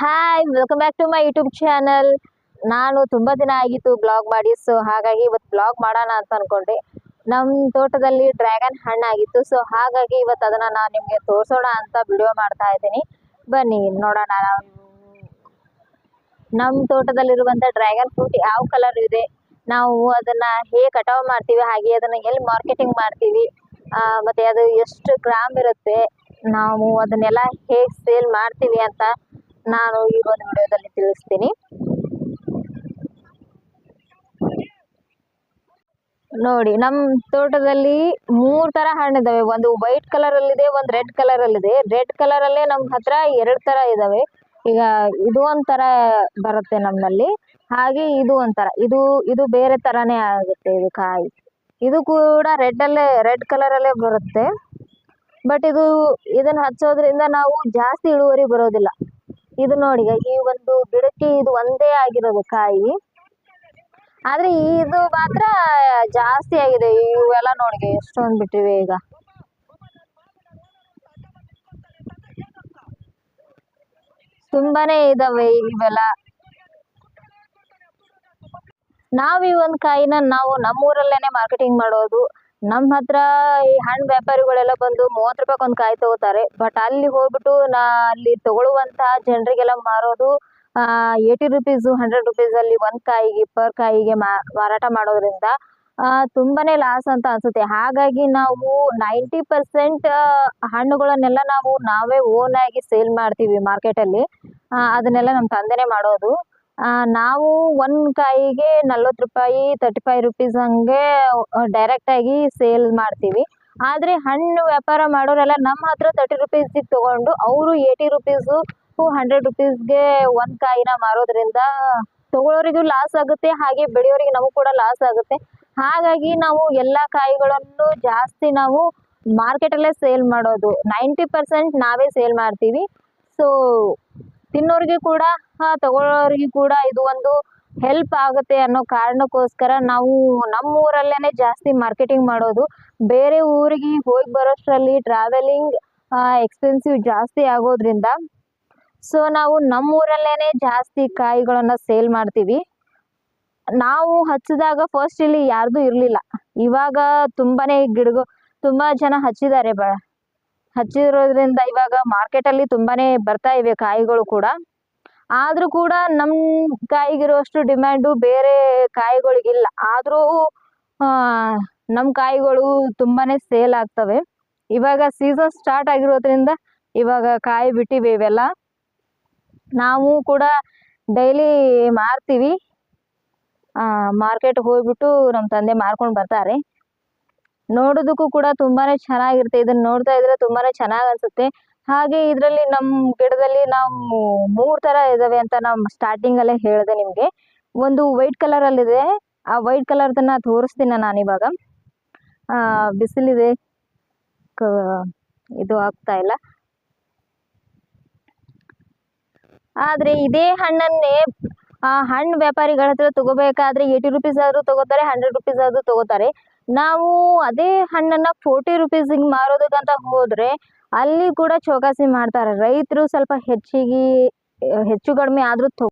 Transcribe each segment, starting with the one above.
Hi welcome back to my YouTube channel ನಾನು ತುಂಬ ದಿನ ಆಗಿತ್ತು ಬ್ಲಾಗ್ ಮಾಡಿ ಸೊ ಹಾಗಾಗಿ ಇವತ್ತು ಬ್ಲಾಗ್ ಮಾಡೋಣ ಅಂತ ಅನ್ಕೊಂಡೆ. ನಮ್ಮ ತೋಟದಲ್ಲಿ ಡ್ರ್ಯಾಗನ್ ಹಣ್ಣಾಗಿತ್ತು ಸೊ ಹಾಗಾಗಿ ಇವತ್ತು ಅದನ್ನು ನಾನು ನಿಮಗೆ ತೋರಿಸೋಣ ಅಂತ ವಿಡಿಯೋ ಮಾಡ್ತಾ ಇದ್ದೀನಿ. ಬನ್ನಿ, ನೋಡೋಣ ನಮ್ಮ ತೋಟದಲ್ಲಿರುವಂಥ ಡ್ರ್ಯಾಗನ್ ಫ್ರೂಟ್ ಯಾವ ಕಲರ್ ಇದೆ? ನಾವು ಅದನ್ನ ಹೇಗೆ ಕಟಾವು ಮಾಡ್ತೀವಿ, ಹಾಗೆ ಅದನ್ನ ಎಲ್ಲಿ ಮಾರ್ಕೆಟಿಂಗ್ ಮಾಡ್ತೀವಿ ಮತ್ತು ಮತ್ತೆ ಅದು ಎಷ್ಟು ಗ್ರಾಮ್ ಇರುತ್ತೆ, ನಾವು ಅದನ್ನೆಲ್ಲ ಹೇಗೆ ಸೇಲ್ ಮಾಡ್ತೀವಿ ಅಂತ ನಾನು ಈ ಒಂದು ವಿಡಿಯೋದಲ್ಲಿ ತಿಳಿಸ್ತೀನಿ. ನೋಡಿ ನಮ್ಮ ತೋಟದಲ್ಲಿ ಮೂರ್ ತರ ಹಣ್ಣಿದಾವೆ. ಒಂದು ವೈಟ್ ಕಲರ್ ಅಲ್ಲಿದೆ ಒಂದು ರೆಡ್ ಕಲರ್ ಅಲ್ಲಿದೆ ರೆಡ್ ಕಲರ್ ಅಲ್ಲೇ ನಮ್ ಹತ್ರ ಎರಡ್ ತರ ಇದಾವೆ. ಈಗ ಇದು ಒಂಥರ ಬರುತ್ತೆ ನಮ್ಮಲ್ಲಿ ಹಾಗೆ ಇದು ಒಂಥರ. ಇದು ಇದು ಬೇರೆ ತರಾನೇ ಆಗುತ್ತೆ ಇದು ಕಾಯಿ. ಇದು ಕೂಡ ರೆಡ್ ಅಲ್ಲೇ ರೆಡ್ ಕಲರ್ ಅಲ್ಲೇ ಬರುತ್ತೆ. ಬಟ್ ಇದು ಇದನ್ನ ಹಚ್ಚೋದ್ರಿಂದ ನಾವು ಜಾಸ್ತಿ ಇಳುವರಿ ಬರೋದಿಲ್ಲ. ಇದು ನೋಡಿ ಈ ಒಂದು ಗಿಡಕ್ಕೆ ಇದು ಒಂದೇ ಆಗಿರೋದು ಕಾಯಿ. ಆದ್ರೆ ಇದು ಮಾತ್ರ ಜಾಸ್ತಿ ಆಗಿದೆ, ಇವೆಲ್ಲ ನೋಡಿ ಎಷ್ಟೊಂದು ಬಿಟ್ಟಿವೆ ಈಗ. ತುಂಬಾನೇ ಇದಾವೆ ಇವೆಲ್ಲ. ನಾವ್ ಈ ಒಂದ್ ಕಾಯಿನ ನಾವು ನಮ್ಮೂರಲ್ಲೇನೆ ಮಾರ್ಕೆಟಿಂಗ್ ಮಾಡೋದು. ನಮ್ಮ ಹತ್ರ ಈ ಹಣ್ಣು ವ್ಯಾಪಾರಿಗಳೆಲ್ಲ ಬಂದು ಮೂವತ್ತು ರೂಪಾಯಿ ಒಂದು ಕಾಯಿ ತಗೋತಾರೆ. ಬಟ್ ಅಲ್ಲಿ ಹೋಗ್ಬಿಟ್ಟು ನಾ ಅಲ್ಲಿ ತಗೊಳ್ಳುವಂತ ಜನರಿಗೆಲ್ಲ ಮಾರೋದು ಏಯ್ಟಿ ರುಪೀಸ್ ಹಂಡ್ರೆಡ್ ರುಪೀಸ್ ಅಲ್ಲಿ ಒಂದ್ ಕಾಯಿಗೆ ಪರ್ ಕಾಯಿಗೆ ಮಾರಾಟ ಮಾಡೋದ್ರಿಂದ ಆ, ತುಂಬಾನೇ ಲಾಸ್ ಅಂತ ಅನ್ಸುತ್ತೆ. ಹಾಗಾಗಿ ನಾವು ನೈಂಟಿ ಪರ್ಸೆಂಟ್ ಹಣ್ಣುಗಳನ್ನೆಲ್ಲ ನಾವು ನಾವೇ ಓನ್ ಆಗಿ ಸೇಲ್ ಮಾಡ್ತೀವಿ ಮಾರ್ಕೆಟ್ ಅಲ್ಲಿ. ಆ, ಅದನ್ನೆಲ್ಲ ನಮ್ಮ ತಂದೆನೇ ಮಾಡೋದು. ಆ, ನಾವು ಒಂದು ಕಾಯಿಗೆ ನಲ್ವತ್ತು ರೂಪಾಯಿ ತರ್ಟಿ ಫೈವ್ ರುಪೀಸ್ ಹಂಗೆ ಡೈರೆಕ್ಟ್ ಆಗಿ ಸೇಲ್ ಮಾಡ್ತೀವಿ. ಆದ್ರೆ ಹಣ್ಣು ವ್ಯಾಪಾರ ಮಾಡೋರೆಲ್ಲ ನಮ್ಮ ಹತ್ರ ತರ್ಟಿ ರುಪೀಸಿಗೆ ತಗೊಂಡು ಅವರು ಏಯ್ಟಿ ರುಪೀಸು ಹಂಡ್ರೆಡ್ ರುಪೀಸ್ಗೆ ಒಂದು ಕಾಯಿನ ಮಾರೋದ್ರಿಂದ ತಗೊಳ್ಳೋರಿಗೂ ಲಾಸ್ ಆಗುತ್ತೆ, ಹಾಗೆ ಬೆಳೆಯೋರಿಗೆ ನಮಗೂ ಕೂಡ ಲಾಸ್ ಆಗುತ್ತೆ. ಹಾಗಾಗಿ ನಾವು ಎಲ್ಲಾ ಕಾಯಿಗಳನ್ನು ಜಾಸ್ತಿ ನಾವು ಮಾರ್ಕೆಟ್ ಅಲ್ಲೇ ಸೇಲ್ ಮಾಡೋದು. ನೈಂಟಿ ಪರ್ಸೆಂಟ್ ನಾವೇ ಸೇಲ್ ಮಾಡ್ತೀವಿ. ಸೊ ತಿನ್ನೋರಿಗೆ ಕೂಡ ತಗೊಳ್ಳೋರಿಗೆ ಕೂಡ ಇದು ಒಂದು ಹೆಲ್ಪ್ ಆಗುತ್ತೆ ಅನ್ನೋ ಕಾರಣಕ್ಕೋಸ್ಕರ ನಾವು ನಮ್ಮ ಊರಲ್ಲೇನೆ ಜಾಸ್ತಿ ಮಾರ್ಕೆಟಿಂಗ್ ಮಾಡೋದು. ಬೇರೆ ಊರಿಗೆ ಹೋಗಿ ಬರೋಷ್ಟರಲ್ಲಿ ಟ್ರಾವೆಲಿಂಗ್ ಎಕ್ಸ್ಪೆನ್ಸಿವ್ ಜಾಸ್ತಿ ಆಗೋದ್ರಿಂದ ಸೊ ನಾವು ನಮ್ಮ ಊರಲ್ಲೇನೆ ಜಾಸ್ತಿ ಕಾಯಿಗಳನ್ನು ಸೇಲ್ ಮಾಡ್ತೀವಿ. ನಾವು ಹಚ್ಚಿದಾಗ ಫಸ್ಟ್ ಇಲ್ಲಿ ಯಾರ್ದು ಇರ್ಲಿಲ್ಲ. ಇವಾಗ ತುಂಬಾನೇ ಗಿಡಗಳು ತುಂಬಾ ಜನ ಹಚ್ಚಿದ್ದಾರೆ ಬ, ಹಚ್ಚಿರೋದ್ರಿಂದ ಇವಾಗ ಮಾರ್ಕೆಟ್ ಅಲ್ಲಿ ತುಂಬಾನೇ ಬರ್ತಾ ಇವೆ ಕಾಯಿಗಳು ಕೂಡ. ಆದ್ರೂ ಕೂಡ ನಮ್ ಕಾಯಿಗಿರುವಷ್ಟು ಡಿಮ್ಯಾಂಡು ಬೇರೆ ಕಾಯಿಗಳಿಗಿಲ್ಲ. ಆದ್ರೂ ನಮ್ಮ ನಮ್ ಕಾಯಿಗಳು ತುಂಬಾನೇ ಸೇಲ್ ಆಗ್ತವೆ. ಇವಾಗ ಸೀಸನ್ ಸ್ಟಾರ್ಟ್ ಆಗಿರೋದ್ರಿಂದ ಇವಾಗ ಕಾಯಿ ಬಿಟ್ಟಿವೆ ಇವೆಲ್ಲ. ನಾವು ಕೂಡ ಡೈಲಿ ಮಾರ್ತೀವಿ. ಮಾರ್ಕೆಟ್ ಹೋಗ್ಬಿಟ್ಟು ನಮ್ಮ ತಂದೆ ಮಾರ್ಕೊಂಡು ಬರ್ತಾರೆ. ನೋಡೋದಕ್ಕೂ ಕೂಡ ತುಂಬಾನೇ ಚೆನ್ನಾಗಿರುತ್ತೆ. ಇದನ್ನ ನೋಡ್ತಾ ಇದ್ರೆ ತುಂಬಾನೇ ಚೆನ್ನಾಗಿ ಅನ್ಸುತ್ತೆ. ಹಾಗೆ ಇದರಲ್ಲಿ ನಮ್ಮ ಗಿಡದಲ್ಲಿ ನಾವು ಮೂರ್ ತರ ಇದಾವೆ ಅಂತ ನಾವು ಸ್ಟಾರ್ಟಿಂಗ್ ಅಲ್ಲೇ ಹೇಳಿದೆ ನಿಮ್ಗೆ. ಒಂದು ವೈಟ್ ಕಲರ್ ಅಲ್ಲಿ ಇದೆ ಆ ವೈಟ್ ಕಲರ್ ಅದನ್ನ ತೋರಿಸ್ತೀನಿ ನಾನು ಇವಾಗ. ಆ, ಬಿಸಿಲಿದೆ. ಇದು ಆಗ್ತಾ ಇಲ್ಲ. ಆದ್ರೆ ಇದೇ ಹಣ್ಣನ್ನೇ, ಆ ಹಣ್ಣು ವ್ಯಾಪಾರಿಗಳ ಹತ್ರ ತಗೋಬೇಕಾದ್ರೆ ಏಯ್ಟಿ ರುಪೀಸ್ ಆದ್ರೂ ತಗೋತಾರೆ ಹಂಡ್ರೆಡ್ ರುಪೀಸ್ ಆದ್ರೂ ತಗೋತಾರೆ. ನಾವು ಅದೇ ಹಣ್ಣನ್ನ ಫೋರ್ಟಿ ರುಪೀಸಿಗೆ ಮಾರೋದಕ್ಕಂತ ಹೋದ್ರೆ ಅಲ್ಲಿ ಕೂಡ ಚೌಕಾಸಿ ಮಾಡ್ತಾರೆ. ರೈತರು ಸ್ವಲ್ಪ ಹೆಚ್ಚಿಗೆ ಹೆಚ್ಚು ಕಡಿಮೆ ಆದ್ರೂ ತಗೋ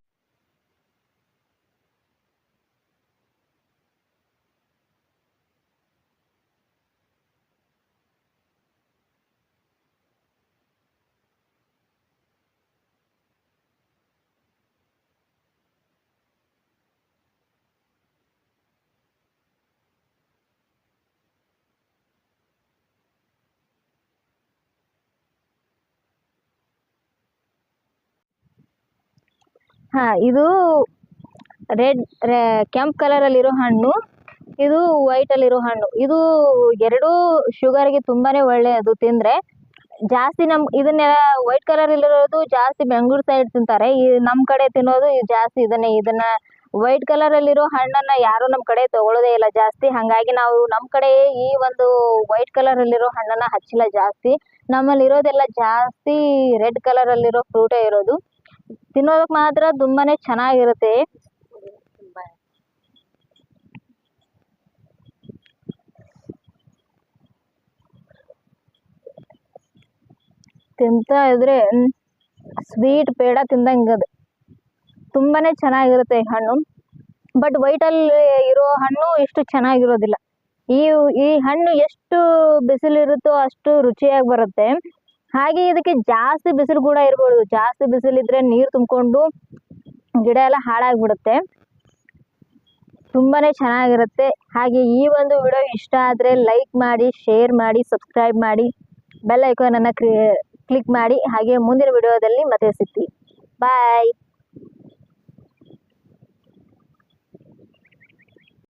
ಹಾ, ಇದು ರೆಡ್ ಕೆಂಪ್ ಕಲರ್ ಅಲ್ಲಿರೋ ಹಣ್ಣು, ಇದು ವೈಟ್ ಅಲ್ಲಿರೋ ಹಣ್ಣು. ಇದು ಎರಡೂ ಶುಗರ್ಗೆ ತುಂಬಾನೇ ಒಳ್ಳೆಯದು ತಿಂದ್ರೆ. ಜಾಸ್ತಿ ನಮ್, ಇದನ್ನೆಲ್ಲ ವೈಟ್ ಕಲರ್ ಇರೋದು ಜಾಸ್ತಿ ಬೆಂಗಳೂರು ಸೈಡ್ ತಿಂತಾರೆ. ಈ ನಮ್ ಕಡೆ ತಿನ್ನೋದು ಜಾಸ್ತಿ ಇದನ್ನೇ. ಇದನ್ನ ವೈಟ್ ಕಲರ್ ಅಲ್ಲಿರೋ ಹಣ್ಣನ್ನ ಯಾರು ನಮ್ ಕಡೆ ತಗೊಳ್ಳೋದೇ ಇಲ್ಲ ಜಾಸ್ತಿ. ಹಂಗಾಗಿ ನಾವು ನಮ್ ಕಡೆ ಈ ಒಂದು ವೈಟ್ ಕಲರ್ ಅಲ್ಲಿರೋ ಹಣ್ಣನ್ನ ಹಚ್ಚಿಲ್ಲ ಜಾಸ್ತಿ. ನಮ್ಮಲ್ಲಿ ಇರೋದೆಲ್ಲ ಜಾಸ್ತಿ ರೆಡ್ ಕಲರ್ ಅಲ್ಲಿರೋ ಫ್ರೂಟೇ ಇರೋದು. ತಿನ್ನೋದಕ್ಕೆ ಮಾತ್ರ ತುಂಬಾನೇ ಚೆನ್ನಾಗಿರುತ್ತೆ. ತಿಂತಾ ಇದ್ರೆ ಸ್ವೀಟ್ ಪೇಡ ತಿಂದಂಗ್ ಅದು. ತುಂಬಾನೇ ಚೆನ್ನಾಗಿರುತ್ತೆ ಈ ಹಣ್ಣು. ಬಟ್ ವೈಟಲ್ಲಿ ಇರೋ ಹಣ್ಣು ಇಷ್ಟು ಚೆನ್ನಾಗಿರೋದಿಲ್ಲ. ಈ ಈ ಹಣ್ಣು ಎಷ್ಟು ಬಿಸಿಲಿರುತ್ತೋ ಅಷ್ಟು ರುಚಿಯಾಗಿ ಬರುತ್ತೆ. ಹಾಗೆ ಇದಕ್ಕೆ ಜಾಸ್ತಿ ಬಿಸಿಲು ಕೂಡ ಇರ್ಬೋದು. ಜಾಸ್ತಿ ಬಿಸಿಲಿದ್ರೆ ನೀರು ತುಂಬಿಕೊಂಡು ಗಿಡ ಎಲ್ಲ ಹಾಳಾಗ್ಬಿಡುತ್ತೆ. ತುಂಬಾನೇ ಚೆನ್ನಾಗಿರುತ್ತೆ. ಹಾಗೆ ಈ ಒಂದು ವಿಡಿಯೋ ಇಷ್ಟ ಆದರೆ ಲೈಕ್ ಮಾಡಿ, ಶೇರ್ ಮಾಡಿ, ಸಬ್ಸ್ಕ್ರೈಬ್ ಮಾಡಿ, ಬೆಲ್ ಐಕಾನನ್ನು ಕ್ಲಿಕ್ ಮಾಡಿ. ಹಾಗೆ ಮುಂದಿನ ವಿಡಿಯೋದಲ್ಲಿ ಮತ್ತೆ ಸಿಗ್ತೀವಿ. ಬಾಯ್!